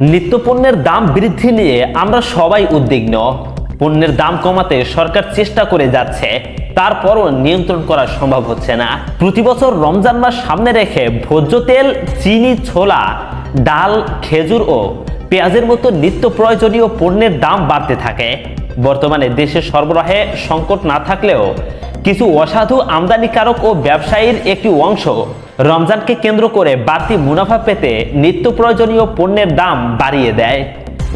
নিত্যপণ্যের দাম বৃদ্ধি নিয়ে আমরা সবাই উদ্বিগ্ন। পণ্যের দাম কমাতে সরকার চেষ্টা করে যাচ্ছে, তারপরও নিয়ন্ত্রণ করা সম্ভব হচ্ছে না। প্রতি বছর রমজান মাস সামনে রেখে ভোজ্য তেল, চিনি, ছোলা, ডাল, খেজুর ও পেঁয়াজের মতো নিত্য প্রয়োজনীয় পণ্যের দাম বাড়তে থাকে। বর্তমানে দেশে সরবরাহে সংকট না থাকলেও কিছু অসাধু আমদানিকারক ও ব্যবসায়ীর একটি অংশ রমজানকে কেন্দ্র করে বাড়তি মুনাফা পেতে নিত্য প্রয়োজনীয় পণ্যের দাম বাড়িয়ে দেয়।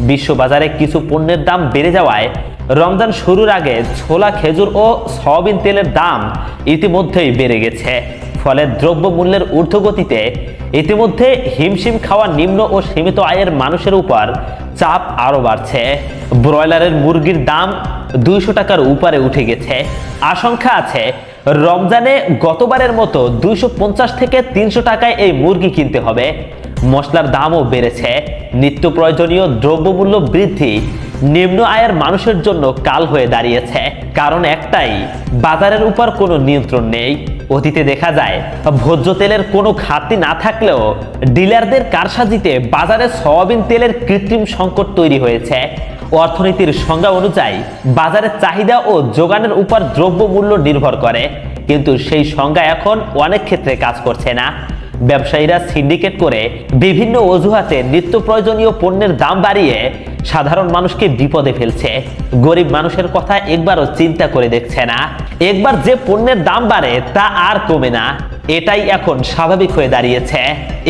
বিশ্ববাজারে কিছু পণ্যের দাম বেড়ে যাওয়ায় রমজান শুরুর আগে ছোলা, খেজুর ও সয়াবিন তেলের দাম ইতিমধ্যেই বেড়ে গেছে। ফলে দ্রব্য মূল্যের ঊর্ধ্বগতিতে ইতিমধ্যে হিমশিম খাওয়া নিম্ন ও সীমিত আয়ের মানুষের উপর চাপ আরও বাড়ছে। ব্রয়লারের মুরগির দাম দুইশো টাকার উপরে উঠে গেছে। আশঙ্কা আছে রমজানে গতবারের মতো দুইশো পঞ্চাশ থেকে তিনশো টাকায় এই মুরগি কিনতে হবে। মশলার দামও বেড়েছে। নিত্য প্রয়োজনীয় দ্রব্যমূল্য বৃদ্ধি নিম্ন আয়ের মানুষের জন্য কাল হয়ে দাঁড়িয়েছে। কারণ একটাই, বাজারের উপর কোনো নিয়ন্ত্রণ নেই। অতীতে দেখা যায়, ভোজ্য তেলের কোনো ঘাটতি না থাকলেও ডিলারদের কারসাজিতে বাজারে সয়াবিন তেলের কৃত্রিম সংকট তৈরি হয়েছে। অর্থনীতির সংজ্ঞা অনুযায়ী বাজারের চাহিদা ও যোগানের উপর দ্রব্যমূল্য নির্ভর করে। কিন্তু সেই সংজ্ঞা এখন অনেক ক্ষেত্রে কাজ করছে না। ব্যবসায়ীরা সিন্ডিকেট করে বিভিন্ন অজুহাতে নিত্য প্রয়োজনীয় পণ্যের দাম বাড়িয়ে সাধারণ মানুষকে বিপদে ফেলছে। গরিব মানুষের কথা একবারও চিন্তা করে দেখছে না। একবার যে পণ্যের দাম বাড়ে তা আর কমে না। এটাই এখন স্বাভাবিক হয়ে দাঁড়িয়েছে।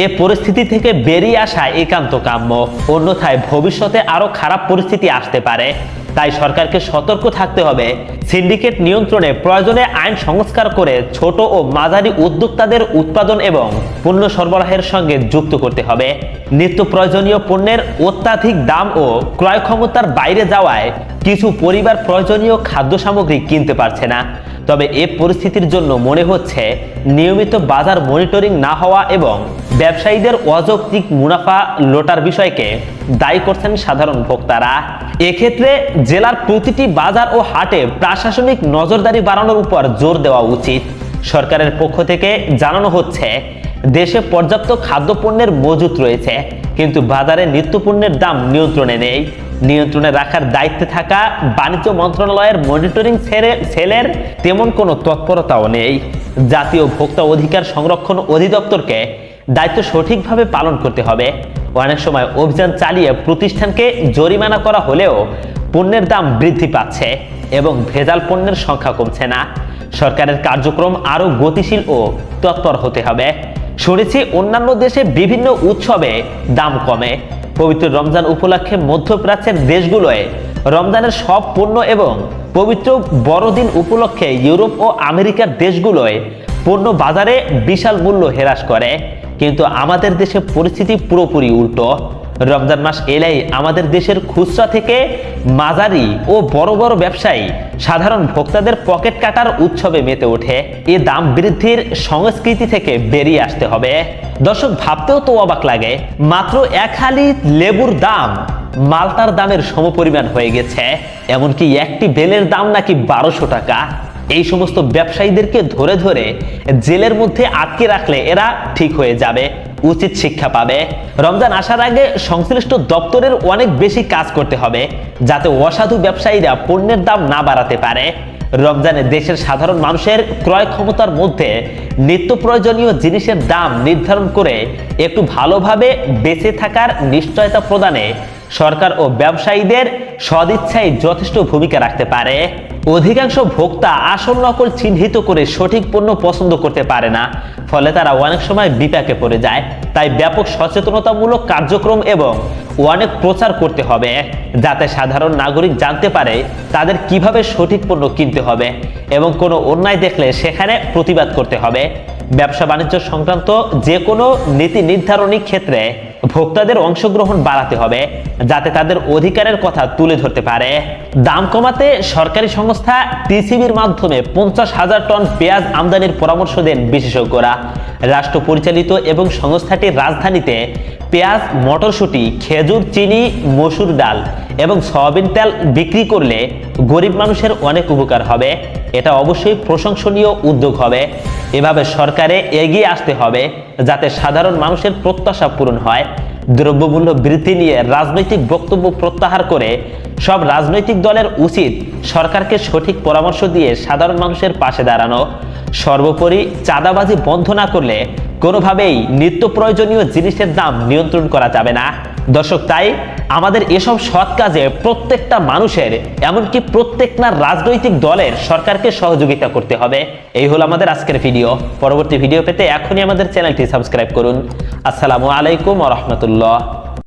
এ পরিস্থিতি থেকে বেরিয়ে আসা একান্ত কাম্য। অন্যথায় ভবিষ্যতে আরও খারাপ পরিস্থিতি আসতে পারে। তাই সরকারকে সতর্ক থাকতে হবে। সিন্ডিকেট নিয়ন্ত্রণে প্রয়োজনে আইন সংস্কার করে ছোট ও মাঝারি উদ্যোক্তাদের উৎপাদন এবং পণ্য সরবরাহের সঙ্গে যুক্ত করতে হবে। নিত্য প্রয়োজনীয় পণ্যের অত্যাধিক দাম ও ক্রয় ক্ষমতার বাইরে যাওয়ায় কিছু পরিবার প্রয়োজনীয় খাদ্য সামগ্রী কিনতে পারছে না। তবে এ পরিস্থিতির জন্য মনে হচ্ছে, নিয়মিত বাজার মনিটরিং না হওয়া এবং ব্যবসায়ীদের অযৌক্তিক মুনাফা লোটার বিষয়কে দায়ী করছেন সাধারণ ভোক্তারা। এক্ষেত্রে জেলার প্রতিটি বাজার ও হাটে প্রশাসনিক নজরদারি বাড়ানোর উপর জোর দেওয়া উচিত। সরকারের পক্ষ থেকে জানানো হচ্ছে, দেশে পর্যাপ্ত খাদ্যপণ্যের মজুত রয়েছে, কিন্তু বাজারে নিত্যপণ্যের দাম নিয়ন্ত্রণে নেই। নিয়ন্ত্রণে রাখার দায়িত্বে থাকা বাণিজ্য মন্ত্রণালয়ের মনিটরিং সেলের তেমন কোনো তৎপরতাও নেই। জাতীয় ভোক্তা অধিকার সংরক্ষণ অধিদপ্তরকে দায়িত্ব সঠিকভাবে পালন করতে হবে। অনেক সময় অভিযান চালিয়ে প্রতিষ্ঠানকে জরিমানা করা হলেও পণ্যের দাম বৃদ্ধি পাচ্ছে এবং ভেজাল পণ্যের সংখ্যা কমছে না। সরকারের কার্যক্রম আরও গতিশীল ও তৎপর হতে হবে। শুনেছি অন্যান্য দেশে বিভিন্ন উৎসবে দাম কমে। পবিত্র রমজান উপলক্ষে মধ্যপ্রাচ্যের দেশগুলোয় রমজানের সব পণ্য এবং পবিত্র বড়দিন উপলক্ষে ইউরোপ ও আমেরিকার দেশগুলোয় পণ্য বাজারে বিশাল মূল্য হ্রাস করে। কিন্তু আমাদের দেশে পরিস্থিতি পুরোপুরি উল্টো। রমজান মাস এলেই আমাদের দেশের খুচরা থেকে মাঝারি ও বড় বড় ব্যবসায়ী সাধারণ ভোক্তাদের পকেট কাটার উৎসবে মেতে ওঠে। এ দাম বৃদ্ধির সংস্কৃতি থেকে বেরিয়ে আসতে হবে। দর্শক, ভাবতেও তো অবাক লাগে, মাত্র এক হালি লেবুর দাম মালটার দামের সমপরিমাণ হয়ে গেছে। এমনকি একটি বেলের দাম নাকি বারোশো টাকা। এই সমস্ত ব্যবসায়ীদেরকে ধরে ধরে জেলের মধ্যে আটকে রাখলে এরা ঠিক হয়ে যাবে, উচিত শিক্ষা পাবে। রমজান আসার আগে সংশ্লিষ্ট দপ্তরের অনেক বেশি কাজ করতে হবে, যাতে অসাধু ব্যবসায়ীরা পণ্যের দাম না বাড়াতে পারে। রমজানে দেশের সাধারণ মানুষের ক্রয় ক্ষমতার মধ্যে নিত্য প্রয়োজনীয় জিনিসের দাম নির্ধারণ করে একটু ভালোভাবে বেঁচে থাকার নিশ্চয়তা প্রদানে সরকার ও ব্যবসায়ীদের সদিচ্ছায় যথেষ্ট ভূমিকা রাখতে পারে। অধিকাংশ ভোক্তা আসল নকল চিহ্নিত করে সঠিক পণ্য পছন্দ করতে পারে না। ফলে তারা অনেক সময় বিপাকে পড়ে যায়। তাই ব্যাপক সচেতনতামূলক কার্যক্রম এবং অনেক প্রচার করতে হবে, যাতে সাধারণ নাগরিক জানতে পারে তাদের কীভাবে সঠিক পণ্য কিনতে হবে এবং কোনো অন্যায় দেখলে সেখানে প্রতিবাদ করতে হবে। ব্যবসা বাণিজ্য সংক্রান্ত যে কোনো নীতি নির্ধারণী ক্ষেত্রে ভোক্তাদের অংশগ্রহণ বাড়াতে হবে, যাতে তাদের অধিকারের কথা তুলে ধরতে পারে। দাম কমাতে সরকারি সংস্থা টিসিবির মাধ্যমে পঞ্চাশ হাজার টন পেঁয়াজ আমদানির পরামর্শ দেন বিশেষজ্ঞরা। রাষ্ট্র পরিচালিত এবং সংস্থাটির রাজধানীতে পেঁয়াজ, মটরশুঁটি, খেজুর, চিনি, মসুর ডাল এবং সয়াবিন তেল বিক্রি করলে গরিব মানুষের অনেক উপকার হবে। এটা অবশ্যই প্রশংসনীয় উদ্যোগ হবে। এভাবে সরকারে এগিয়ে আসতে হবে যাতে সাধারণ মানুষের প্রত্যাশা পূরণ হয়। দ্রব্যমূল্য বৃদ্ধি নিয়ে রাজনৈতিক বক্তব্য প্রত্যাহার করে সব রাজনৈতিক দলের উচিত সরকারকে সঠিক পরামর্শ দিয়ে সাধারণ মানুষের পাশে দাঁড়ানো। সর্বোপরি চাঁদাবাজি বন্ধ না করলে কোনোভাবেই নিত্য প্রয়োজনীয় জিনিসের দাম নিয়ন্ত্রণ করা যাবে না। দর্শক, তাই আমাদের এসব সৎ কাজে প্রত্যেকটা মানুষের, এমনকি প্রত্যেক না রাজনৈতিক দলের সরকারকে সহযোগিতা করতে হবে। এই হলো আমাদের আজকের ভিডিও। পরবর্তী ভিডিও পেতে এখনই আমাদের চ্যানেলটি সাবস্ক্রাইব করুন। আসসালামু আলাইকুম রহমতুল্লাহ।